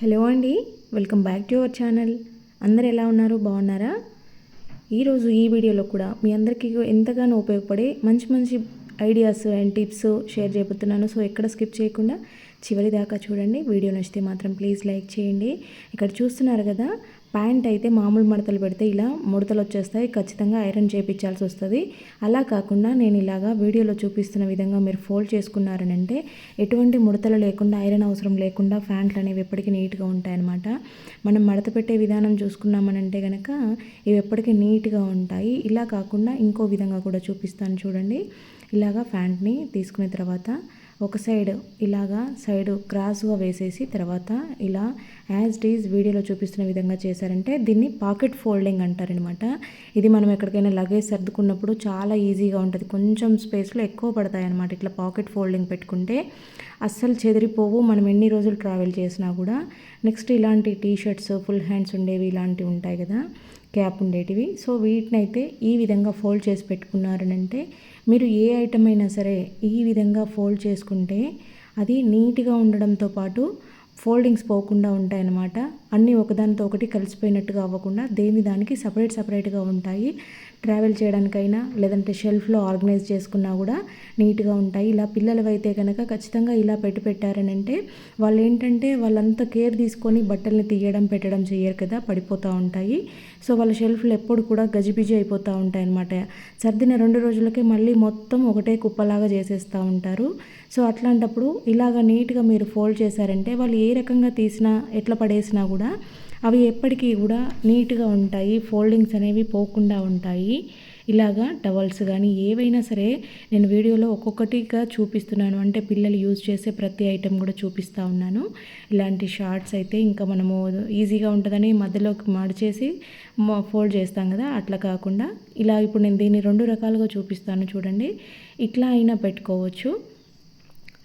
Hello అండి welcome back to our channel. అందరు ఎలా ఉన్నారు? బాగున్నారా? ఈరోజు ఈ వీడియోలో కూడా మీ అందరికీ ఎంతగానో ఉపయోగపడే మంచి మంచి ఐడియాస్ అండ్ టిప్స్ షేర్ చేయబోతున్నాను. సో ఎక్కడ స్కిప్ చేయకుండా చివరి దాకా చూడండి. వీడియో నచ్చితే మాత్రం ప్లీజ్ లైక్ చేయండి. ఇక్కడ చూస్తున్నారు కదా ప్యాంట్ అయితే మామూలు మడతలు పెడితే ఇలా ముడతలు వచ్చేస్తాయి. ఖచ్చితంగా ఐరన్ చేయించాల్సి వస్తుంది. అలా కాకుండా నేను ఇలాగా వీడియోలో చూపిస్తున్న విధంగా మీరు ఫోల్డ్ చేసుకున్నారని అంటే ఎటువంటి ముడతలు లేకుండా ఐరన్ అవసరం లేకుండా ప్యాంట్లు అనేవి ఎప్పటికీ నీట్గా ఉంటాయన్నమాట. మనం మడత పెట్టే విధానం చూసుకున్నామనంటే కనుక ఇవి ఎప్పటికీ నీట్గా ఉంటాయి. ఇలా కాకుండా ఇంకో విధంగా కూడా చూపిస్తాను చూడండి. ఇలాగా ప్యాంట్ని తీసుకున్న తర్వాత ఒక సైడ్ ఇలాగా సైడ్ క్రాస్గా వేసేసి తర్వాత ఇలా యాజ్ డీజ్ వీడియోలో చూపిస్తున్న విధంగా చేశారంటే దీన్ని పాకెట్ ఫోల్డింగ్ అంటారనమాట. ఇది మనం ఎక్కడికైనా లగేజ్ సర్దుకున్నప్పుడు చాలా ఈజీగా ఉంటుంది. కొంచెం స్పేస్లో ఎక్కువ పడతాయి అనమాట ఇట్లా పాకెట్ ఫోల్డింగ్ పెట్టుకుంటే. అస్సలు చెదిరిపోవు. మనం ఎన్ని రోజులు ట్రావెల్ చేసినా కూడా నెక్స్ట్ ఇలాంటి టీ షర్ట్స్ ఫుల్ హ్యాండ్స్ ఉండేవి ఇలాంటివి ఉంటాయి కదా క్యాప్ ఉండేటివి. సో వీటినైతే ఈ విధంగా ఫోల్డ్ చేసి పెట్టుకున్నారనంటే మీరు ఏ ఐటమ్ అయినా సరే ఈ విధంగా ఫోల్డ్ చేసుకుంటే అది నీట్గా ఉండడంతో పాటు ఫోల్డింగ్స్ పోకుండా ఉంటాయన్నమాట. అన్నీ ఒకదానితో ఒకటి కలిసిపోయినట్టుగా అవ్వకుండా దేని దానికి సపరేట్ సపరేట్గా ఉంటాయి. ట్రావెల్ చేయడానికైనా లేదంటే షెల్ఫ్లో ఆర్గనైజ్ చేసుకున్నా కూడా నీట్గా ఉంటాయి. ఇలా పిల్లలు అయితే కనుక ఖచ్చితంగా ఇలా పెట్టి పెట్టారని అంటే వాళ్ళు ఏంటంటే వాళ్ళంతా కేర్ తీసుకొని బట్టల్ని తీయడం పెట్టడం చేయరు కదా పడిపోతూ ఉంటాయి. సో వాళ్ళ షెల్ఫ్లు ఎప్పుడు కూడా గజిబిజి అయిపోతూ ఉంటాయి అనమాట సర్దిన రెండు రోజులకే మళ్ళీ మొత్తం ఒకటే కుప్పలాగా చేసేస్తూ ఉంటారు. సో అట్లాంటప్పుడు ఇలాగ నీట్గా మీరు ఫోల్డ్ చేశారంటే వాళ్ళు ఏ రకంగా తీసినా ఎట్లా పడేసినా కూడా అవి ఎప్పటికీ కూడా నీట్గా ఉంటాయి. ఫోల్డింగ్స్ అనేవి పోకుండా ఉంటాయి. ఇలాగా టవల్స్ కానీ ఏవైనా సరే నేను వీడియోలో ఒక్కొక్కటిగా చూపిస్తున్నాను. అంటే పిల్లలు యూజ్ చేసే ప్రతి ఐటెం కూడా చూపిస్తూ ఉన్నాను. ఇలాంటి షార్ట్స్ అయితే ఇంకా మనము ఈజీగా ఉంటుందని మధ్యలోకి మడిచేసి ఫోల్డ్ చేస్తాం కదా అట్లా కాకుండా. ఇలా ఇప్పుడు నేను దీన్ని రెండు రకాలుగా చూపిస్తాను చూడండి. ఇట్లా అయినా పెట్టుకోవచ్చు.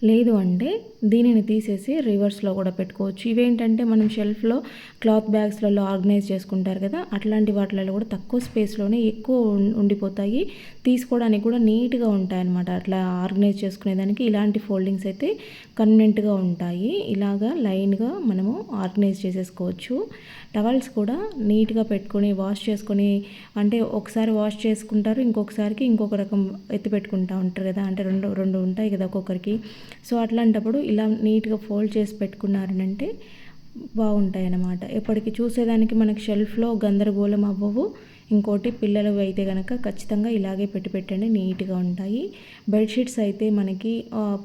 లేదు అంటే దీనిని తీసేసి రివర్స్లో కూడా పెట్టుకోవచ్చు. ఇవేంటంటే మనం షెల్ఫ్లో క్లాత్ బ్యాగ్స్లలో ఆర్గనైజ్ చేసుకుంటారు కదా అట్లాంటి వాటిలలో కూడా తక్కువ స్పేస్లోనే ఎక్కువ ఉండిపోతాయి. తీసుకోవడానికి కూడా నీట్గా ఉంటాయి అన్నమాట అట్లా ఆర్గనైజ్ చేసుకునేదానికి ఇలాంటి ఫోల్డింగ్స్ అయితే కన్వెంట్గా ఉంటాయి. ఇలాగా లైన్గా మనము ఆర్గనైజ్ చేసేసుకోవచ్చు. టవల్స్ కూడా నీట్గా పెట్టుకొని వాష్ చేసుకొని అంటే ఒకసారి వాష్ చేసుకుంటారు ఇంకొకసారికి ఇంకొక రకం ఎత్తి పెట్టుకుంటూ ఉంటారు కదా. అంటే రెండు రెండు ఉంటాయి కదా ఒక్కొక్కరికి. సో అట్లాంటప్పుడు ఇలా నీట్గా ఫోల్డ్ చేసి పెట్టుకున్నారనంటే బాగుంటాయి అన్నమాట ఎప్పటికీ చూసేదానికి మనకి షెల్ఫ్లో గందరగోళం అవ్వవు. ఇంకోటి పిల్లలు అయితే కనుక ఖచ్చితంగా ఇలాగే పెట్టి పెట్టండి నీట్గా ఉంటాయి. బెడ్షీట్స్ అయితే మనకి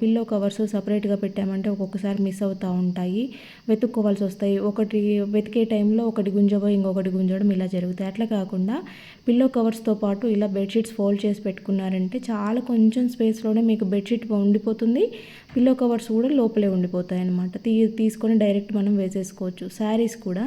పిల్లో కవర్స్ సపరేట్గా పెట్టామంటే ఒక్కొక్కసారి మిస్ అవుతూ ఉంటాయి. వెతుక్కోవాల్సి వస్తాయి. ఒకటి వెతికే టైంలో ఒకటి గుంజబో ఇంకొకటి గుంజడం ఇలా జరుగుతాయి. అట్లా కాకుండా పిల్లో కవర్స్తో పాటు ఇలా బెడ్షీట్స్ ఫోల్డ్ చేసి పెట్టుకున్నారంటే చాలా కొంచెం స్పేస్లోనే మీకు బెడ్షీట్ ఉండిపోతుంది. పిల్లో కవర్స్ కూడా లోపలే ఉండిపోతాయి అనమాట తీ తీసుకొని డైరెక్ట్ మనం వేసేసుకోవచ్చు. శారీస్ కూడా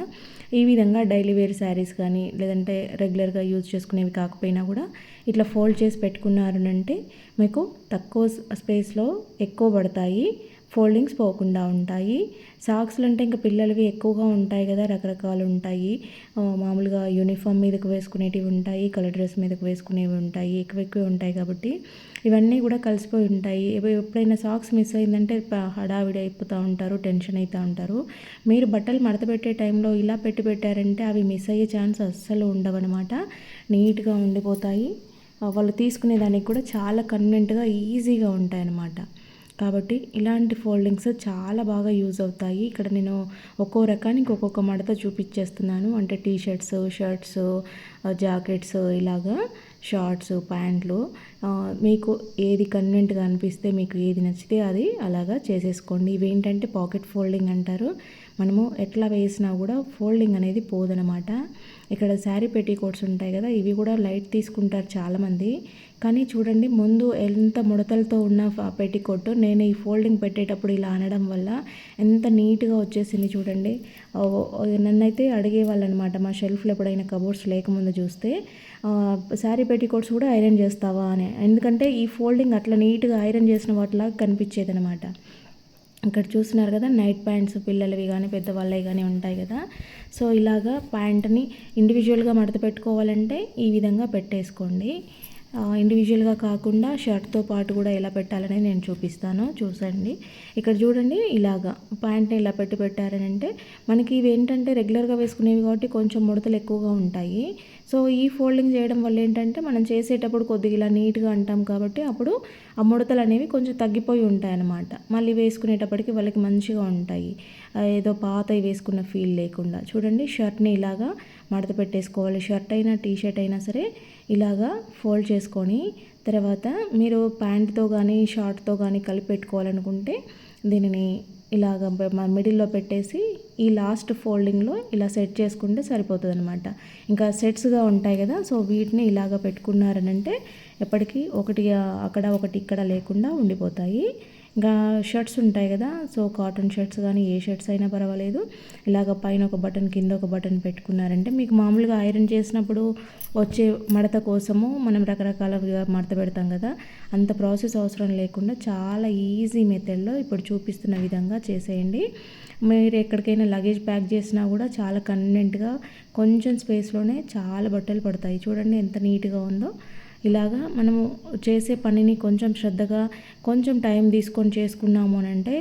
ఈ విధంగా డైలీ వేర్ శారీస్ కానీ లేదంటే రెగ్యులర్గా యూజ్ చేసుకునేవి కాకపోయినా కూడా ఇట్లా ఫోల్డ్ చేసి పెట్టుకున్నారనంటే మీకు తక్కువ స్పేస్లో ఎక్కువ పడతాయి. ఫోల్డింగ్స్ పోకుండా ఉంటాయి. సాక్స్లు అంటే ఇంకా పిల్లలవి ఎక్కువగా ఉంటాయి కదా రకరకాలు ఉంటాయి. మామూలుగా యూనిఫామ్ మీదకు వేసుకునేటివి ఉంటాయి కలర్ డ్రెస్ మీదకు వేసుకునేవి ఉంటాయి ఎక్కువ ఎక్కువ ఉంటాయి కాబట్టి ఇవన్నీ కూడా కలిసిపోయి ఉంటాయి. ఎప్పుడైనా సాక్స్ మిస్ అయిందంటే హడావిడి అయిపోతూ ఉంటారు టెన్షన్ అవుతూ ఉంటారు. మీరు బట్టలు మడత పెట్టే టైంలో ఇలా పెట్టి పెట్టారంటే అవి మిస్ అయ్యే ఛాన్స్ అస్సలు ఉండవన్నమాట నీట్గా ఉండిపోతాయి. వాళ్ళు తీసుకునే దానికి కూడా చాలా కన్వెంట్గా ఈజీగా ఉంటాయన్నమాట కాబట్టి ఇలాంటి ఫోల్డింగ్స్ చాలా బాగా యూజ్ అవుతాయి. ఇక్కడ నేను ఒక్కో రకానికి ఒక్కొక్క మడత చూపించేస్తున్నాను అంటే టీ షర్ట్స్ షర్ట్స్ జాకెట్స్ ఇలాగా. షార్ట్స్ ప్యాంట్లు మీకు ఏది కన్వెంట్గా అనిపిస్తే మీకు ఏది నచ్చితే అది అలాగా చేసేసుకోండి. ఇవి ఏంటంటే పాకెట్ ఫోల్డింగ్ అంటారు. మనము ఎట్లా వేసినా కూడా ఫోల్డింగ్ అనేది పోదనమాట. ఇక్కడ శారీ పెట్టి కోట్స్ ఉంటాయి కదా ఇవి కూడా లైట్ తీసుకుంటారు చాలామంది. కానీ చూడండి ముందు ఎంత ముడతలతో ఉన్న పెట్టికోట్ నేను ఈ ఫోల్డింగ్ పెట్టేటప్పుడు ఇలా అనడం వల్ల ఎంత నీట్గా వచ్చేసింది చూడండి. నన్నైతే అడిగేవాళ్ళు అనమాట మా షెల్ఫ్లో ఎప్పుడైనా కబోర్డ్స్ లేకముందు చూస్తే శారీ పెట్టికోట్స్ కూడా ఐరన్ చేస్తావా? అని. ఎందుకంటే ఈ ఫోల్డింగ్ అట్లా నీట్గా ఐరన్ చేసిన వాటిలాగా కనిపించేది అనమాట ఇక్కడ చూస్తున్నారు కదా నైట్ ప్యాంట్స్ పిల్లలవి కానీ పెద్దవాళ్ళవి కానీ ఉంటాయి కదా. సో ఇలాగా ప్యాంట్ని ఇండివిజువల్గా మడత పెట్టుకోవాలంటే ఈ విధంగా పెట్టేసుకోండి. ఇండివిజువల్గా కాకుండా షర్ట్తో పాటు కూడా ఎలా పెట్టాలని నేను చూపిస్తాను. చూసండి. ఇక్కడ చూడండి ఇలాగా ప్యాంట్ని ఇలా పెట్టి పెట్టారని అంటే మనకి ఇవి ఏంటంటే రెగ్యులర్గా వేసుకునేవి కాబట్టి కొంచెం ముడతలు ఎక్కువగా ఉంటాయి. సో ఈ ఫోల్డింగ్ చేయడం వల్ల ఏంటంటే మనం చేసేటప్పుడు కొద్దిగా ఇలా నీట్గా అంటాం కాబట్టి అప్పుడు ఆ ముడతలు అనేవి కొంచెం తగ్గిపోయి ఉంటాయి అన్నమాట మళ్ళీ వేసుకునేటప్పటికి వాళ్ళకి మంచిగా ఉంటాయి. ఏదో పాత వేసుకున్న ఫీల్ లేకుండా. చూడండి షర్ట్ని ఇలాగా మడత పెట్టేసుకోవాలి. షర్ట్ అయినా టీ షర్ట్ అయినా సరే ఇలాగా ఫోల్డ్ చేసుకొని తర్వాత మీరు ప్యాంట్తో కానీ షార్ట్తో కానీ కలిపి పెట్టుకోవాలనుకుంటే దీనిని ఇలాగ మిడిల్లో పెట్టేసి ఈ లాస్ట్ ఫోల్డింగ్లో ఇలా సెట్ చేసుకుంటే సరిపోతుంది అనమాట ఇంకా సెట్స్గా ఉంటాయి కదా సో వీటిని ఇలాగ పెట్టుకున్నారనంటే ఎప్పటికీ ఒకటి అక్కడ ఒకటి ఇక్కడ లేకుండా ఉండిపోతాయి. ఇంకా షర్ట్స్ ఉంటాయి కదా సో కాటన్ షర్ట్స్ కానీ ఏ షర్ట్స్ అయినా పర్వాలేదు. ఇలాగ పైన ఒక బటన్ కింద ఒక బటన్ పెట్టుకున్నారంటే మీకు మామూలుగా ఐరన్ చేసినప్పుడు వచ్చే మడత కోసము మనం రకరకాలుగా మడత పెడతాం కదా. అంత ప్రాసెస్ అవసరం లేకుండా చాలా ఈజీ మెథడ్లో ఇప్పుడు చూపిస్తున్న విధంగా చేసేయండి. మీరు ఎక్కడికైనా లగేజ్ ప్యాక్ చేసినా కూడా చాలా కన్వీనెంట్గా కొంచెం స్పేస్లోనే చాలా బట్టలు పడతాయి. చూడండి ఎంత నీట్గా ఉందో. ఇలాగా మనము చేసే పనిని కొంచెం శ్రద్ధగా కొంచెం టైం తీసుకొని చేసుకున్నాము అని అంటే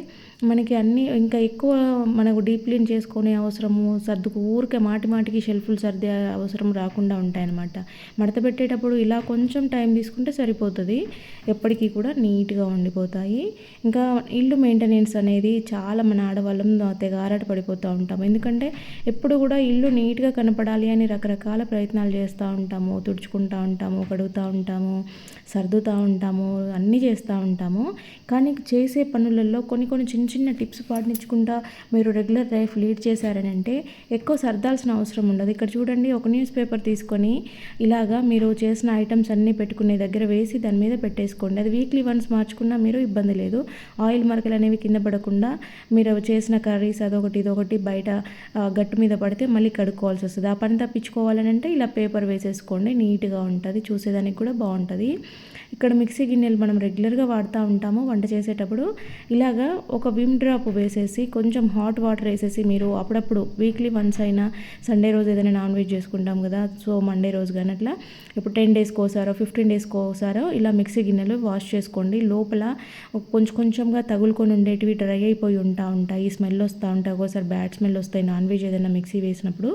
మనకి అన్నీ ఇంకా ఎక్కువ మనకు డీప్లీన్ చేసుకునే అవసరము సర్దుకు ఊరికే మాటి మాటికి షెల్ఫ్లు సర్దే అవసరం రాకుండా ఉంటాయన్నమాట. మడత పెట్టేటప్పుడు ఇలా కొంచెం టైం తీసుకుంటే సరిపోతుంది. ఎప్పటికీ కూడా నీట్గా ఉండిపోతాయి. ఇంకా ఇల్లు మెయింటెనెన్స్ అనేది చాలా మన ఆడవాళ్ళం తెగారాట పడిపోతూ ఉంటాము ఎందుకంటే ఎప్పుడు కూడా ఇల్లు నీట్గా కనపడాలి అని రకరకాల ప్రయత్నాలు చేస్తూ ఉంటాము తుడుచుకుంటూ ఉంటాము కడుగుతూ ఉంటాము సర్దుతూ ఉంటాము అన్నీ చేస్తూ ఉంటాము. కానీ చేసే పనులలో కొన్ని కొన్ని చిన్న చిన్న టిప్స్ పాటించుకుంటా మీరు రెగ్యులర్ లైఫ్ లీడ్ చేశారని అంటే ఎక్కువ సర్దాల్సిన అవసరం ఉండదు. ఇక్కడ చూడండి ఒక న్యూస్ పేపర్ తీసుకొని ఇలాగా మీరు చేసిన ఐటమ్స్ అన్నీ పెట్టుకునే దగ్గర వేసి దాని మీద పెట్టేసుకోండి. అది వీక్లీ వన్స్ మార్చుకున్నా మీరు ఇబ్బంది లేదు. ఆయిల్ మరకలు అనేవి కింద పడకుండా మీరు చేసిన కర్రీస్ అదొకటి ఇదొకటి బయట గట్టు మీద పడితే మళ్ళీ కడుక్కోవాల్సి వస్తుంది. ఆ పని తప్పించుకోవాలని అంటే ఇలా పేపర్ వేసేసుకోండి నీట్గా ఉంటుంది. చూసేదానికి కూడా బాగుంటుంది. ఇక్కడ మిక్సీ గిన్నెలు మనం రెగ్యులర్గా వాడుతూ ఉంటాము. వంట చేసేటప్పుడు ఇలాగా ఒక విమ్ డ్రాప్ వేసేసి కొంచెం హాట్ వాటర్ వేసేసి మీరు అప్పుడప్పుడు వీక్లీ వన్స్ అయినా సండే రోజు ఏదైనా నాన్ వెజ్ చేసుకుంటాం కదా సో మండే రోజు కానీ అట్లా. ఇప్పుడు టెన్ డేస్కి ఒకసారో ఫిఫ్టీన్ డేస్కి ఒకసారో ఇలా మిక్సీ గిన్నెలు వాష్ చేసుకోండి. లోపల కొంచెం కొంచెంగా తగులుకొని ఉండేటివి డ్రై అయిపోయి ఉంటా ఉంటాయి. స్మెల్ వస్తూ ఉంటాయి. ఒకసారి బ్యాడ్ స్మెల్ వస్తాయి. నాన్ వెజ్ ఏదైనా మిక్సీ వేసినప్పుడు.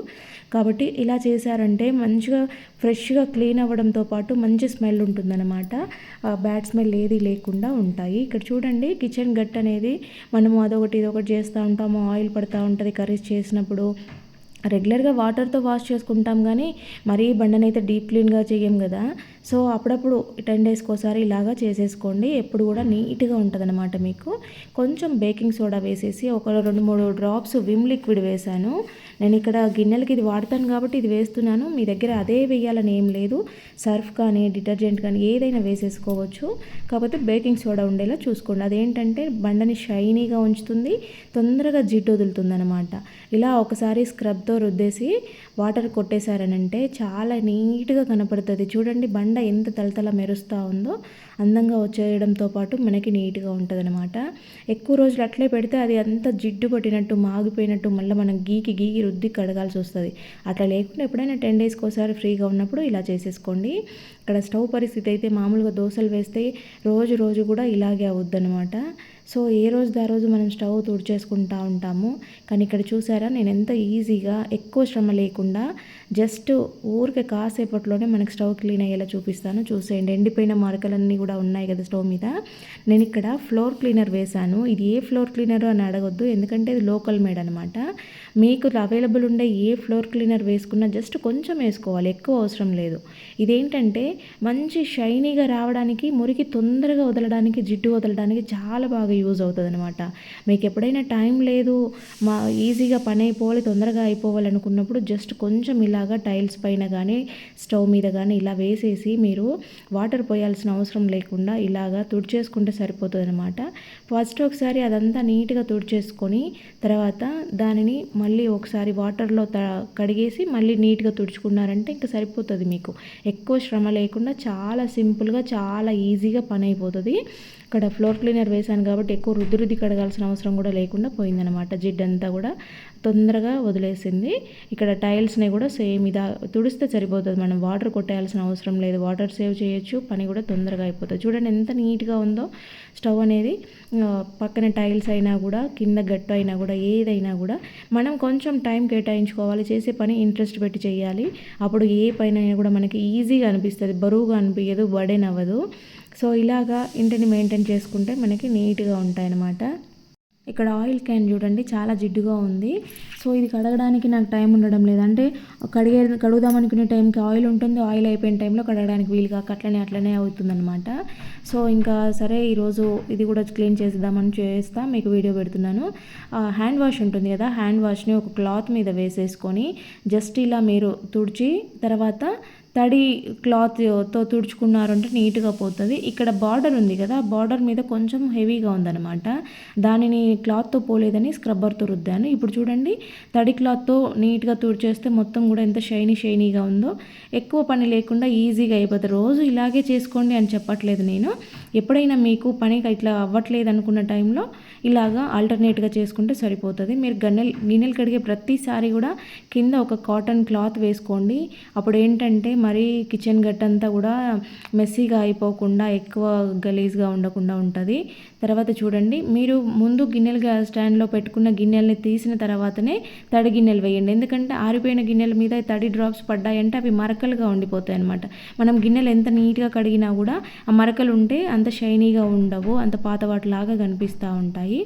కాబట్టి ఇలా చేశారంటే మంచిగా ఫ్రెష్గా క్లీన్ అవ్వడంతో పాటు మంచి స్మెల్ ఉంటుందన్నమాట. బ్యాడ్ స్మెల్ ఏది లేకుండా ఉంటాయి. ఇక్కడ చూడండి కిచెన్ గట్ అనేది మనము అదొకటి ఇదొకటి చేస్తూ ఉంటాము ఆయిల్ పడుతూ ఉంటుంది కర్రీస్ చేసినప్పుడు. రెగ్యులర్గా వాటర్తో వాష్ చేసుకుంటాం కానీ మరీ బండనైతే డీప్ క్లీన్గా చేయం కదా. సో అప్పుడప్పుడు టెన్ డేస్కి ఒకసారి ఇలాగా చేసేసుకోండి. ఎప్పుడు కూడా నీట్గా ఉంటుంది అనమాట మీకు. కొంచెం బేకింగ్ సోడా వేసేసి ఒక రెండు మూడు డ్రాప్స్ విమ్ లిక్విడ్ వేశాను. నేను ఇక్కడ గిన్నెలకి ఇది వాడతాను కాబట్టి ఇది వేస్తున్నాను. మీ దగ్గర అదే వేయాలని ఏం లేదు. సర్ఫ్ కానీ డిటర్జెంట్ కానీ ఏదైనా వేసేసుకోవచ్చు. కాకపోతే బేకింగ్ సోడా ఉండేలా చూసుకోండి. అదేంటంటే బండని షైనీగా ఉంచుతుంది. తొందరగా జిడ్డు వదులుతుంది అనమాట ఇలా ఒకసారి స్క్రబ్తో రుద్దేసి వాటర్ కొట్టేశారనంటే చాలా నీట్గా కనపడుతుంది. చూడండి బండ ఎంత తలతల మెరుస్తూ ఉందో. అందంగా వచ్చేయడంతో పాటు మనకి నీట్గా ఉంటుంది అనమాట ఎక్కువ రోజులు అట్లే పెడితే అది అంత జిడ్డు పట్టినట్టు మాగిపోయినట్టు మళ్ళీ మనం గీకి గీకి రుద్ది కడగాల్సి వస్తుంది. అట్లా లేకుండా ఎప్పుడైనా టెన్ డేస్కి ఒకసారి ఫ్రీగా ఉన్నప్పుడు ఇలా చేసేసుకోండి. ఇక్కడ స్టవ్ పరిస్థితి అయితే మామూలుగా దోశలు వేస్తే రోజు రోజు కూడా ఇలాగే అవుద్దనమాట సో ఏ రోజు ఆ రోజు మనం స్టవ్ తుడిచేసుకుంటూ ఉంటాము. కానీ ఇక్కడ చూసారా నేను ఎంత ఈజీగా ఎక్కువ శ్రమ లేకుండా జస్ట్ ఊరికే కాసేపట్లోనే మనకి స్టవ్ క్లీన్ అయ్యేలా చూపిస్తాను. చూసేయండి. ఎండిపోయిన మరకలన్నీ కూడా ఉన్నాయి కదా స్టవ్ మీద. నేను ఇక్కడ ఫ్లోర్ క్లీనర్ వేశాను. ఇది ఏ ఫ్లోర్ క్లీనర్ అని అడగొద్దు. ఎందుకంటే ఇది లోకల్ మేడ్ అనమాట మీకు అవైలబుల్ ఉండే ఏ ఫ్లోర్ క్లీనర్ వేసుకున్నా జస్ట్ కొంచెం వేసుకోవాలి. ఎక్కువ అవసరం లేదు. ఇదేంటంటే మంచి షైనీగా రావడానికి మురికి తొందరగా వదలడానికి జిడ్డు వదలడానికి చాలా బాగా యూజ్ అవుతుంది అనమాట మీకు ఎప్పుడైనా టైం లేదు మా ఈజీగా పని అయిపోవాలి తొందరగా అయిపోవాలనుకున్నప్పుడు జస్ట్ కొంచెం ఇలాగా టైల్స్ పైన కానీ స్టవ్ మీద కానీ ఇలా వేసేసి మీరు వాటర్ పోయాల్సిన అవసరం లేకుండా ఇలాగా తుడిచేసుకుంటే సరిపోతుంది అనమాట ఫస్ట్ ఒకసారి అదంతా నీట్గా తుడిచేసుకొని తర్వాత దానిని మళ్ళీ ఒకసారి వాటర్లో త కడిగేసి మళ్ళీ నీట్గా తుడుచుకున్నారంటే ఇంకా సరిపోతుంది మీకు. ఎక్కువ శ్రమ లేకుండా చాలా సింపుల్గా చాలా ఈజీగా పని అయిపోతుంది ఇక్కడ ఫ్లోర్ క్లీనర్ వేశాను కాబట్టి ఎక్కువ రుద్ది రుద్ది కడగాల్సిన అవసరం కూడా లేకుండా పోయిందనమాట జిడ్డంతా కూడా తొందరగా వదిలేసింది. ఇక్కడ టైల్స్ని కూడా సేమ్ ఇదా తుడిస్తే సరిపోతుంది మనం. వాటర్ కొట్టేయాల్సిన అవసరం లేదు. వాటర్ సేవ్ చేయొచ్చు పని కూడా తొందరగా అయిపోతుంది. చూడండి ఎంత నీట్గా ఉందో. స్టవ్ అనేది పక్కన టైల్స్ అయినా కూడా కింద గట్టు అయినా కూడా ఏదైనా కూడా మనం కొంచెం టైం కేటాయించుకోవాలి. చేసే పని ఇంట్రెస్ట్ పెట్టి చేయాలి. అప్పుడు ఏ పైన కూడా మనకి ఈజీగా అనిపిస్తుంది. బరువుగా అనిపించదు బర్డెన్ అవ్వదు సో ఇలాగా ఇంటిని మెయింటైన్ చేసుకుంటే మనకి నీట్గా ఉంటాయి అన్నమాట ఇక్కడ ఆయిల్ క్యాన్ చూడండి చాలా జిడ్డుగా ఉంది. సో ఇది కడగడానికి నాకు టైం ఉండడం లేదు. అంటే కడిగే కడుగుదాం అనుకునే టైంకి ఆయిల్ ఉంటుంది ఆయిల్ అయిపోయిన టైంలో కడగడానికి వీలు కాక అట్లనే అట్లనే అవుతుందన్నమాట. సో ఇంకా సరే ఈరోజు ఇది కూడా క్లీన్ చేద్దామని చేస్తా మీకు వీడియో పెడుతున్నాను. హ్యాండ్ వాష్ ఉంటుంది కదా హ్యాండ్ వాష్ని ఒక క్లాత్ మీద వేసేసుకొని జస్ట్ ఇలా మీరు తుడిచి తర్వాత తడి క్లాత్తో తుడుచుకున్నారంటే నీట్గా పోతుంది. ఇక్కడ బార్డర్ ఉంది కదా బార్డర్ మీద కొంచెం హెవీగా ఉందన్నమాట. దానిని క్లాత్తో పోలేదని స్క్రబ్బర్తో రుద్దాను. ఇప్పుడు చూడండి తడి క్లాత్తో నీట్గా తుడిచేస్తే మొత్తం కూడా ఎంత షైనీ షైనీగా ఉందో. ఎక్కువ పని లేకుండా ఈజీగా అయిపోతుంది. రోజు ఇలాగే చేసుకోండి అని చెప్పట్లేదు నేను. ఎప్పుడైనా మీకు పని ఇట్లా అవ్వట్లేదు అనుకున్న టైంలో ఇలాగా ఆల్టర్నేట్గా చేసుకుంటే సరిపోతుంది. మీరు గన్నెలు గిన్నెలు కడిగే ప్రతిసారి కూడా కింద ఒక కాటన్ క్లాత్ వేసుకోండి. అప్పుడు ఏంటంటే మరీ కిచెన్ గట్టంతా కూడా మెస్సీగా అయిపోకుండా ఎక్కువ గలీజ్గా ఉండకుండా ఉంటుంది. తర్వాత చూడండి మీరు ముందు గిన్నెలు స్టాండ్లో పెట్టుకున్న గిన్నెల్ని తీసిన తర్వాతనే తడి గిన్నెలు వేయండి. ఎందుకంటే ఆరిపోయిన గిన్నెల మీద తడి డ్రాప్స్ పడ్డాయంటే అవి మరకలుగా ఉండిపోతాయి అనమాట మనం గిన్నెలు ఎంత నీట్గా కడిగినా కూడా ఆ మరకలు ఉంటే అంత షైనీగా ఉండవు అంత పాతవాటిలాగా కనిపిస్తూ ఉంటాయి.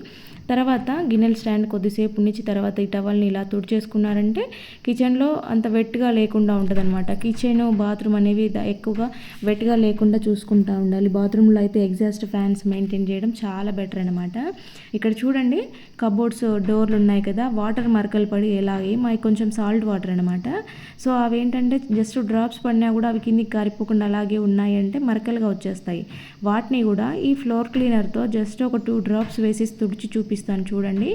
తర్వాత గిన్నెల స్టాండ్ కొద్దిసేపు ఉంచి తర్వాత ఈ టవల్ని ఇలా తుడిచేసుకున్నారంటే కిచెన్లో అంత వెట్గా లేకుండా ఉంటుంది అనమాట కిచెన్ బాత్రూమ్ అనేవి ఎక్కువగా వెట్గా లేకుండా చూసుకుంటూ ఉండాలి. బాత్రూంలో అయితే ఎగ్జాస్ట్ ఫ్యాన్స్ మెయింటైన్ చేయడం చాలా బెటర్ అనమాట ఇక్కడ చూడండి కబోర్డ్స్ డోర్లు ఉన్నాయి కదా వాటర్ మరకలు పడి ఎలాగే మావి కొంచెం సాల్ట్ వాటర్ అనమాట సో అవి ఏంటంటే జస్ట్ డ్రాప్స్ పడినా కూడా అవి కిందికి కారిపోకుండా అలాగే ఉన్నాయంటే మరకలుగా వచ్చేస్తాయి. వాటిని కూడా ఈ ఫ్లోర్ క్లీనర్తో జస్ట్ ఒక టూ డ్రాప్స్ వేసి తుడిచి చూపిస్తాను. చూడండి.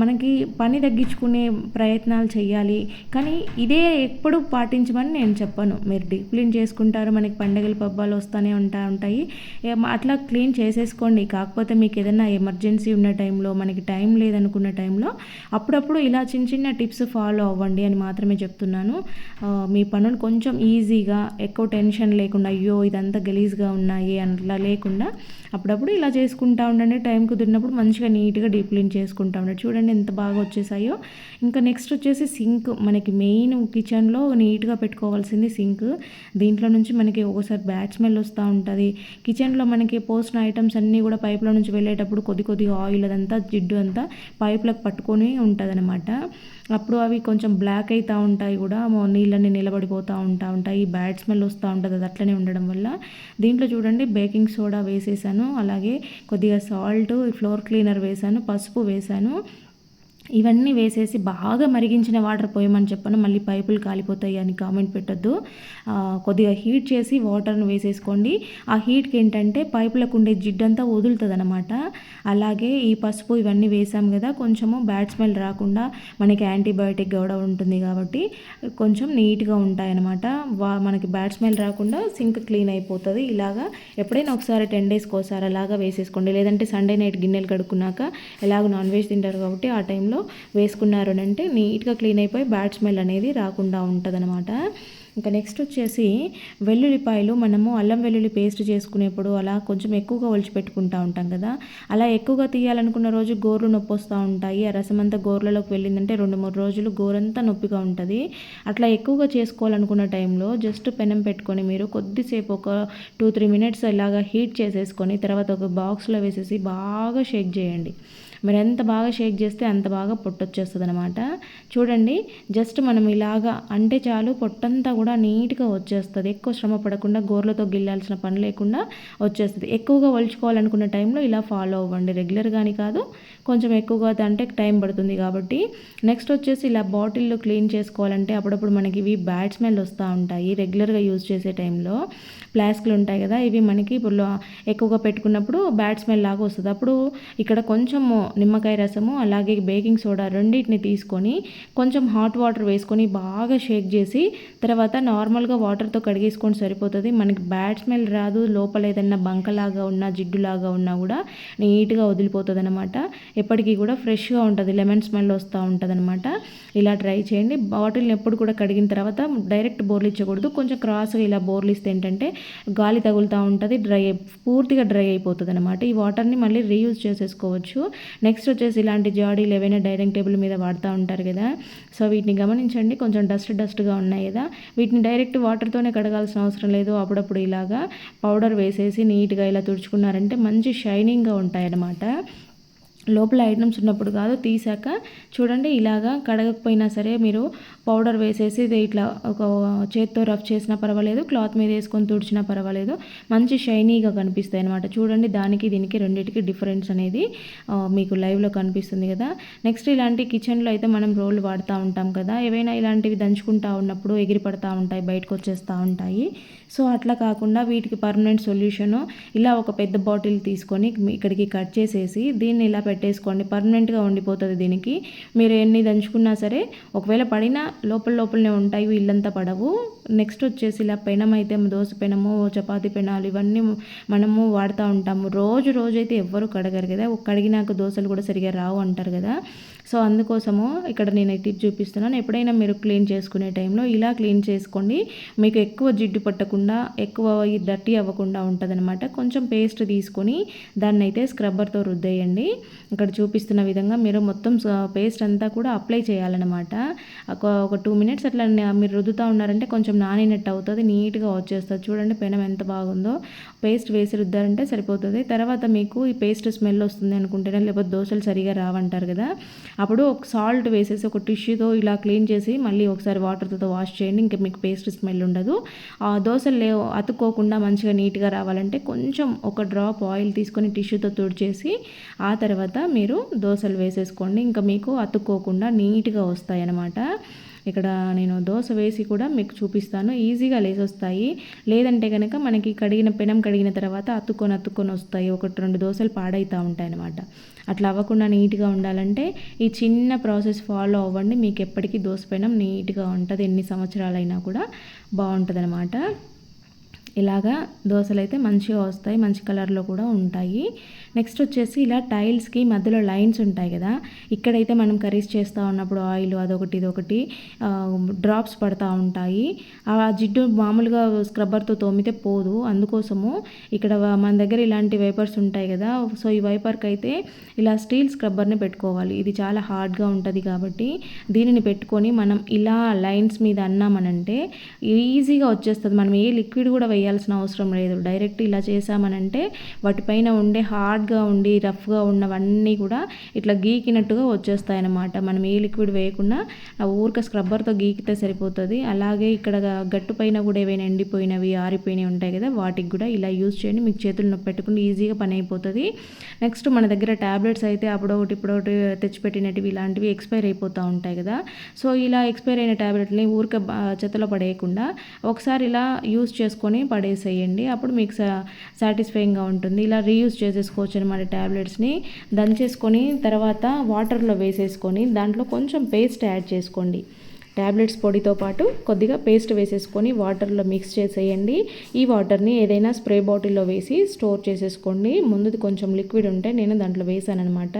మనకి పని తగ్గించుకునే ప్రయత్నాలు చేయాలి. కానీ ఇదే ఎప్పుడు పాటించమని నేను చెప్పను. మీరు డిసిప్లిన్ చేసుకుంటారు మనకి పండగలు పబ్బాలు వస్తూనే ఉంటా ఉంటాయి. అట్లా క్లీన్ చేసేసుకోండి. కాకపోతే మీకు ఏదైనా ఎమర్జెన్సీ ఉన్న టైంలో మనకి టైం లేదనుకున్న టైంలో అప్పుడప్పుడు ఇలా చిన్న చిన్న టిప్స్ ఫాలో అవ్వండి అని మాత్రమే చెప్తున్నాను. మీ పనులు కొంచెం ఈజీగా ఎక్కువ టెన్షన్ లేకుండా అయ్యో ఇదంతా గలీజ్గా ఉన్నాయి అట్లా లేకుండా అప్పుడప్పుడు ఇలా చేసుకుంటా ఉండండి. టైం కుదిరినప్పుడు మంచిగా నీట్గా డీప్ క్లీన్ చేసుకుంటా ఉండండి. చూడండి ఎంత బాగా వచ్చేసాయో. ఇంకా నెక్స్ట్ వచ్చేసి సింక్. మనకి మెయిన్ కిచెన్లో నీట్గా పెట్టుకోవాల్సింది సింక్. దీంట్లో నుంచి మనకి ఒకసారి బ్యాడ్ స్మెల్ వస్తూ ఉంటుంది. కిచెన్లో మనకి పోసిన ఐటమ్స్ అన్నీ కూడా పైప్లో నుంచి వెళ్ళేటప్పుడు కొద్ది కొద్దిగా ఆయిల్ అదంతా జిడ్డు అంతా పైప్లకు పట్టుకొని ఉంటుంది అనమాట అప్పుడు అవి కొంచెం బ్లాక్ అవుతూ ఉంటాయి కూడా. నీళ్ళని నిలబడిపోతూ ఉంటా ఉంటాయి. బ్యాడ్ స్మెల్ వస్తూ ఉంటుంది అది అట్లనే ఉండడం వల్ల. దీంట్లో చూడండి బేకింగ్ సోడా వేసేసాను. అలాగే కొద్దిగా సాల్ట్ ఫ్లోర్ క్లీనర్ వేశాను పసుపు వేశాను ఇవన్నీ వేసేసి బాగా మరిగించిన వాటర్ పోయమని చెప్పను. మళ్ళీ పైపులు కాలిపోతాయి అని కామెంట్ పెట్టద్దు. కొద్దిగా హీట్ చేసి వాటర్ను వేసేసుకోండి. ఆ హీట్కి ఏంటంటే పైపులకు ఉండే జిడ్డంతా వదులుతుంది అనమాట అలాగే ఈ పసుపు ఇవన్నీ వేసాం కదా కొంచెము బ్యాడ్ స్మెల్ రాకుండా మనకి యాంటీబయాటిక్ కూడా ఉంటుంది కాబట్టి కొంచెం నీట్గా ఉంటాయన్నమాట వా మనకి బ్యాడ్ స్మెల్ రాకుండా సింక్ క్లీన్ అయిపోతుంది. ఇలాగా ఎప్పుడైనా ఒకసారి టెన్ డేస్కి ఒకసారి అలాగా వేసేసుకోండి. లేదంటే సండే నైట్ గిన్నెలు కడుక్కున్నాక ఎలాగో నాన్ వెజ్ తింటారు కాబట్టి ఆ టైంలో వేసుకున్నారు అంటే నీట్గా క్లీన్ అయిపోయి బ్యాడ్ స్మెల్ అనేది రాకుండా ఉంటుందన్నమాట. ఇంకా నెక్స్ట్ వచ్చేసి వెల్లుల్లిపాయలు మనము అల్లం వెల్లుల్లి పేస్ట్ చేసుకునేప్పుడు అలా కొంచెం ఎక్కువగా ఒలిచిపెట్టుకుంటూ ఉంటాం కదా. అలా ఎక్కువగా తీయాలనుకున్న రోజు గోర్లు నొప్పి వస్తూ ఉంటాయి. ఆ రసం అంతా గోర్లలోకి వెళ్ళిందంటే రెండు మూడు రోజులు గోరంతా నొప్పిగా ఉంటుంది. అట్లా ఎక్కువగా చేసుకోవాలనుకున్న టైంలో జస్ట్ పెనం పెట్టుకొని మీరు కొద్దిసేపు ఒక టూ త్రీ మినిట్స్ ఇలాగా హీట్ చేసేసుకొని తర్వాత ఒక బాక్స్లో వేసేసి బాగా షేక్ చేయండి. మరి ఎంత బాగా షేక్ చేస్తే అంత బాగా పొట్టొచ్చేస్తుంది అనమాట చూడండి జస్ట్ మనం ఇలాగా అంటే చాలు పొట్టంతా కూడా నీట్గా వచ్చేస్తుంది. ఎక్కువ శ్రమ పడకుండా గోర్లతో గిల్లాల్సిన పని లేకుండా వచ్చేస్తుంది. ఎక్కువగా ఒలుచుకోవాలనుకున్న టైంలో ఇలా ఫాలో అవ్వండి. రెగ్యులర్ కానీ కాదు కొంచెం ఎక్కువగా అంటే టైం పడుతుంది కాబట్టి నెక్స్ట్ వచ్చేసి ఇలా బాటిల్లో క్లీన్ చేసుకోవాలంటే అప్పుడప్పుడు మనకి ఇవి బ్యాడ్ స్మెల్ వస్తూ ఉంటాయి రెగ్యులర్గా యూజ్ చేసే టైంలో. ప్లాస్క్లు ఉంటాయి కదా ఇవి మనకి ఇప్పుడు ఎక్కువగా పెట్టుకున్నప్పుడు బ్యాడ్ స్మెల్ లాగా వస్తుంది. అప్పుడు ఇక్కడ కొంచెము నిమ్మకాయ రసము అలాగే బేకింగ్ సోడా రెండింటిని తీసుకొని కొంచెం హాట్ వాటర్ వేసుకొని బాగా షేక్ చేసి తర్వాత నార్మల్గా వాటర్తో కడిగేసుకొని సరిపోతుంది. మనకి బ్యాడ్ స్మెల్ రాదు లోపల ఏదన్నా బంకలాగా ఉన్నా జిడ్డులాగా ఉన్నా కూడా నీట్గా వదిలిపోతుంది అనమాట ఎప్పటికీ కూడా ఫ్రెష్గా ఉంటుంది. లెమన్ స్మెల్ వస్తూ ఉంటుంది అనమాట ఇలా ట్రై చేయండి. బాటిల్ని ఎప్పుడు కూడా కడిగిన తర్వాత డైరెక్ట్ బోర్లు ఇచ్చకూడదు. కొంచెం క్రాస్గా ఇలా బోర్లు ఇస్తే ఏంటంటే గాలి తగులుతూ ఉంటుంది డ్రై పూర్తిగా డ్రై అయిపోతుంది అనమాట ఈ వాటర్ని మళ్ళీ రీయూజ్ చేసేసుకోవచ్చు. నెక్స్ట్ వచ్చేసి ఇలాంటి జాడీలు ఏవైనా డైనింగ్ టేబుల్ మీద వాడుతూ ఉంటారు కదా. సో వీటిని గమనించండి. కొంచెం డస్ట్ డస్ట్గా ఉన్నాయి కదా. వీటిని డైరెక్ట్ వాటర్తోనే కడగాల్సిన అవసరం లేదు. అప్పుడప్పుడు ఇలాగా పౌడర్ వేసేసి నీట్గా ఇలా తుడుచుకున్నారంటే మంచి షైనింగ్గా ఉంటాయన్నమాట. లోపల ఐటమ్స్ ఉన్నప్పుడు కాదు తీసాక చూడండి ఇలాగా కడగకపోయినా సరే మీరు పౌడర్ వేసేసి ఇది ఇట్లా ఒక చేత్తో రఫ్ చేసినా పర్వాలేదు క్లాత్ మీద వేసుకొని తుడిచినా పర్వాలేదు మంచి షైనీగా కనిపిస్తాయి అనమాట చూడండి దానికి దీనికి రెండింటికి డిఫరెన్స్ అనేది మీకు లైవ్లో కనిపిస్తుంది కదా. నెక్స్ట్ ఇలాంటి కిచెన్లో అయితే మనం రోల్ వాడుతూ ఉంటాం కదా. ఏవైనా ఇలాంటివి దంచుకుంటా ఉన్నప్పుడు ఎగిరి పడతా ఉంటాయి బయటకు వచ్చేస్తూ ఉంటాయి. సో అట్లా కాకుండా వీటికి పర్మనెంట్ సొల్యూషను ఇలా ఒక పెద్ద బాటిల్ తీసుకొని ఇక్కడికి కట్ చేసేసి దీన్ని ఇలా పెట్టేసుకోండి. పర్మనెంట్గా ఉండిపోతుంది దీనికి. మీరు ఎన్ని దంచుకున్నా సరే ఒకవేళ పడినా లోపల లోపలనే ఉంటాయి ఇల్లంతా పడవు. నెక్స్ట్ వచ్చేసి ఇలా పెనం అయితే దోశ పెనము చపాతి పెనాలు ఇవన్నీ మనము వాడుతూ ఉంటాము. రోజు రోజు అయితే ఎవ్వరు కడగరు కదా. కడిగినాక దోశలు కూడా సరిగా రావు అంటారు కదా. సో అందుకోసము ఇక్కడ నేను టిప్ చూపిస్తున్నాను ఎప్పుడైనా మీరు క్లీన్ చేసుకునే టైంలో ఇలా క్లీన్ చేసుకోండి. మీకు ఎక్కువ జిడ్డు పట్టకుండా ఎక్కువ దట్టి అవ్వకుండా ఉంటుంది కొంచెం పేస్ట్ తీసుకొని దాన్ని అయితే స్క్రబ్బర్తో రుద్దేయండి. ఇక్కడ చూపిస్తున్న విధంగా మీరు మొత్తం పేస్ట్ అంతా కూడా అప్లై చేయాలన్నమాట. ఒక ఒక టూ మినిట్స్ అట్లా మీరు రుద్దుతూ ఉన్నారంటే కొంచెం నానినట్టు అవుతుంది నీట్గా వచ్చేస్తుంది. చూడండి పెనం ఎంత బాగుందో. పేస్ట్ వేసి రుద్దారంటే సరిపోతుంది. తర్వాత మీకు ఈ పేస్ట్ స్మెల్ వస్తుంది అనుకుంటేనే లేకపోతే దోశలు సరిగా రావంటారు కదా. అప్పుడు ఒక సాల్ట్ వేసేసి ఒక టిష్యూతో ఇలా క్లీన్ చేసి మళ్ళీ ఒకసారి వాటర్తో వాష్ చేయండి. ఇంకా మీకు పేస్ట్ స్మెల్ ఉండదు. ఆ దోశలు లేవు. అతుక్కోకుండా మంచిగా నీట్గా రావాలంటే కొంచెం ఒక డ్రాప్ ఆయిల్ తీసుకొని టిష్యూతో తుడిచేసి ఆ తర్వాత మీరు దోశలు వేసేసుకోండి. ఇంకా మీకు అతుక్కోకుండా నీట్గా వస్తాయి అన్నమాట ఇక్కడ నేను దోశ వేసి కూడా మీకు చూపిస్తాను. ఈజీగా లేసొస్తాయి. లేదంటే కనుక మనకి కడిగిన పెనం కడిగిన తర్వాత అతుక్కొని అతుక్కొని వస్తాయి. ఒకటి రెండు దోశలు పాడైతూ ఉంటాయి అన్నమాట అట్లా అవ్వకుండా నీట్గా ఉండాలంటే ఈ చిన్న ప్రాసెస్ ఫాలో అవ్వండి. మీకు ఎప్పటికీ దోశ పెనం నీట్గా ఉంటుంది. ఎన్ని సంవత్సరాలైనా కూడా బాగుంటుంది అనమాట ఇలాగా దోశలు అయితే మంచిగా వస్తాయి మంచి కలర్లో కూడా ఉంటాయి. నెక్స్ట్ వచ్చేసి ఇలా టైల్స్కి మధ్యలో లైన్స్ ఉంటాయి కదా ఇక్కడైతే మనం కర్రీస్ చేస్తూ ఉన్నప్పుడు ఆయిల్ అదొకటి ఇదొకటి డ్రాప్స్ పడతా ఉంటాయి. ఆ జిడ్డు మామూలుగా స్క్రబ్బర్తో తోమితే పోదు. అందుకోసము ఇక్కడ మన దగ్గర ఇలాంటి వైపర్స్ ఉంటాయి కదా సో ఈ వైపర్కి అయితే ఇలా స్టీల్ స్క్రబ్బర్ని పెట్టుకోవాలి. ఇది చాలా హార్డ్గా ఉంటుంది కాబట్టి దీనిని పెట్టుకొని మనం ఇలా లైన్స్ మీద అన్నామనంటే ఈజీగా వచ్చేస్తుంది. మనం ఏ లిక్విడ్ కూడా వేయాల్సిన అవసరం లేదు. డైరెక్ట్ ఇలా చేసామనంటే వాటిపైన ఉండే హార్డ్గా ఉండి రఫ్గా ఉన్నవన్నీ కూడా ఇట్లా గీకినట్టుగా వచ్చేస్తాయి అన్నమాట మనం ఏ లిక్విడ్ వేయకుండా ఊరిక స్క్రబ్బర్తో గీకితే సరిపోతుంది. అలాగే ఇక్కడ గట్టు పైన కూడా ఏవైనా ఎండిపోయినవి ఆరిపోయినవి ఉంటాయి కదా వాటికి కూడా ఇలా యూజ్ చేయండి. మీకు చేతులు నొప్పి పెట్టుకుని ఈజీగా పని అయిపోతుంది. నెక్స్ట్ మన దగ్గర ట్యాబ్లెట్స్ అయితే అప్పుడొకటి ఇప్పుడొకటి తెచ్చిపెట్టినవి ఇలాంటివి ఎక్స్పైర్ అయిపోతూ ఉంటాయి కదా. సో ఇలా ఎక్స్పైర్ అయిన ట్యాబ్లెట్ని ఊరిక చెత్తలో పడేయకుండా ఒకసారి ఇలా యూజ్ చేసుకొని పడేసేయండి. అప్పుడు మీకు సాటిస్ఫైయింగ్గా ఉంటుంది. ఇలా రీయూజ్ చేసేసుకోవచ్చు అనమాట ట్యాబ్లెట్స్ని దంచేసుకొని తర్వాత వాటర్లో వేసేసుకొని దాంట్లో కొంచెం పేస్ట్ యాడ్ చేసుకోండి. ట్యాబ్లెట్స్ పొడితో పాటు కొద్దిగా పేస్ట్ వేసేసుకొని వాటర్లో మిక్స్ చేసేయండి. ఈ వాటర్ని ఏదైనా స్ప్రే బాటిల్లో వేసి స్టోర్ చేసేసుకోండి. ముందుది కొంచెం లిక్విడ్ ఉంటే నేను దాంట్లో వేసాను అనమాట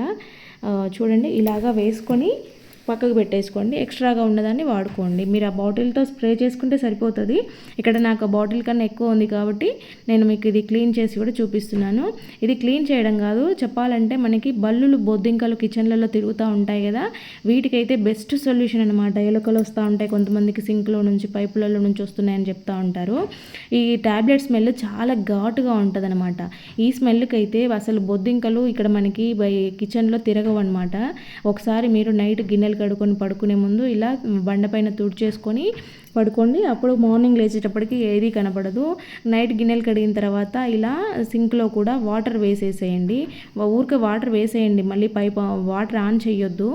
చూడండి ఇలాగా వేసుకొని పక్కకు పెట్టేసుకోండి. ఎక్స్ట్రాగా ఉన్నదాన్ని వాడుకోండి. మీరు ఆ బాటిల్తో స్ప్రే చేసుకుంటే సరిపోతుంది. ఇక్కడ నాకు బాటిల్ కన్నా ఎక్కువ ఉంది కాబట్టి నేను మీకు ఇది క్లీన్ చేసి కూడా చూపిస్తున్నాను. ఇది క్లీన్ చేయడం కాదు. చెప్పాలంటే మనకి బల్లులు బొద్దింకలు కిచెన్లలో తిరుగుతూ ఉంటాయి కదా. వీటికైతే బెస్ట్ సొల్యూషన్ అనమాట ఎలుకలు వస్తూ ఉంటాయి. కొంతమందికి సింక్లో నుంచి పైపులలో నుంచి వస్తున్నాయని చెప్తూ ఉంటారు. ఈ ట్యాబ్లెట్ స్మెల్ చాలా ఘాటుగా ఉంటుంది అనమాట ఈ స్మెల్కి అయితే అసలు బొద్దింకలు ఇక్కడ మనకి కిచెన్లో తిరగవు అనమాట ఒకసారి మీరు నైట్ గిన్నెలు గిన్నెలు కడుక్కొని పడుకునే ముందు ఇలా బండపైన తుడిచేసుకొని పడుకోండి. అప్పుడు మార్నింగ్ లేచేటప్పటికి ఏది కనపడదు నైట్ గిన్నెలు కడిగిన తర్వాత ఇలా సింక్లో కూడా వాటర్ వేసేసేయండి. ఊరికే వాటర్ వేసేయండి. మళ్ళీ పైప్ వాటర్ ఆన్ చేయొద్దు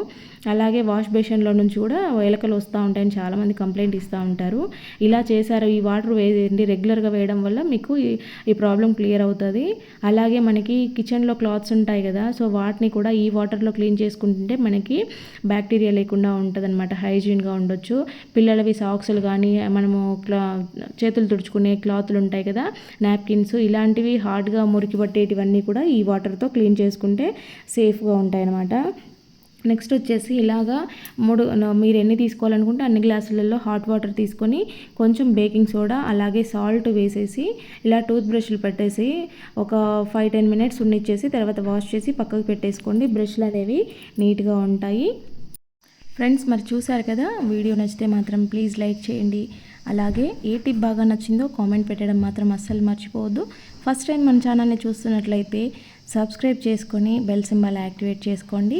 అలాగే వాష్ బేషన్లో నుంచి కూడా ఎలకలు వస్తూ ఉంటాయని చాలామంది కంప్లైంట్ ఇస్తూ ఉంటారు. ఇలా చేశారు ఈ వాటర్ వేయండి రెగ్యులర్గా వేయడం వల్ల మీకు ఈ ఈ ప్రాబ్లం క్లియర్ అవుతుంది. అలాగే మనకి కిచెన్లో క్లాత్స్ ఉంటాయి కదా సో వాటిని కూడా ఈ వాటర్లో క్లీన్ చేసుకుంటుంటే మనకి బ్యాక్టీరియా లేకుండా ఉంటుంది అనమాట హైజీన్గా ఉండొచ్చు. పిల్లలవి సాక్స్లు కానీ మనము క్లా చేతులు తుడుచుకునే క్లాత్లు ఉంటాయి కదా నాప్కిన్స్ ఇలాంటివి హార్డ్గా మురికి పట్టేటివన్నీ కూడా ఈ వాటర్తో క్లీన్ చేసుకుంటే సేఫ్గా ఉంటాయన్నమాట. నెక్స్ట్ వచ్చేసి ఇలాగా మూడు మీరు ఎన్ని తీసుకోవాలనుకుంటే అన్ని గ్లాసులలో హాట్ వాటర్ తీసుకొని కొంచెం బేకింగ్ సోడా అలాగే సాల్ట్ వేసేసి ఇలా టూత్ బ్రష్లు పెట్టేసి ఒక ఫైవ్ టెన్ మినిట్స్ ఉన్నిచ్చేసి తర్వాత వాష్ చేసి పక్కకు పెట్టేసుకోండి. బ్రష్లు అనేవి నీట్గా ఉంటాయి. ఫ్రెండ్స్ మరి చూసారు కదా వీడియో నచ్చితే మాత్రం ప్లీజ్ లైక్ చేయండి. అలాగే ఏ టిప్ బాగా నచ్చిందో కామెంట్ పెట్టడం మాత్రం అస్సలు మర్చిపోవద్దు. ఫస్ట్ టైం మన ఛానల్ని చూస్తున్నట్లయితే సబ్స్క్రైబ్ చేసుకొని బెల్ సింబల్ యాక్టివేట్ చేసుకోండి.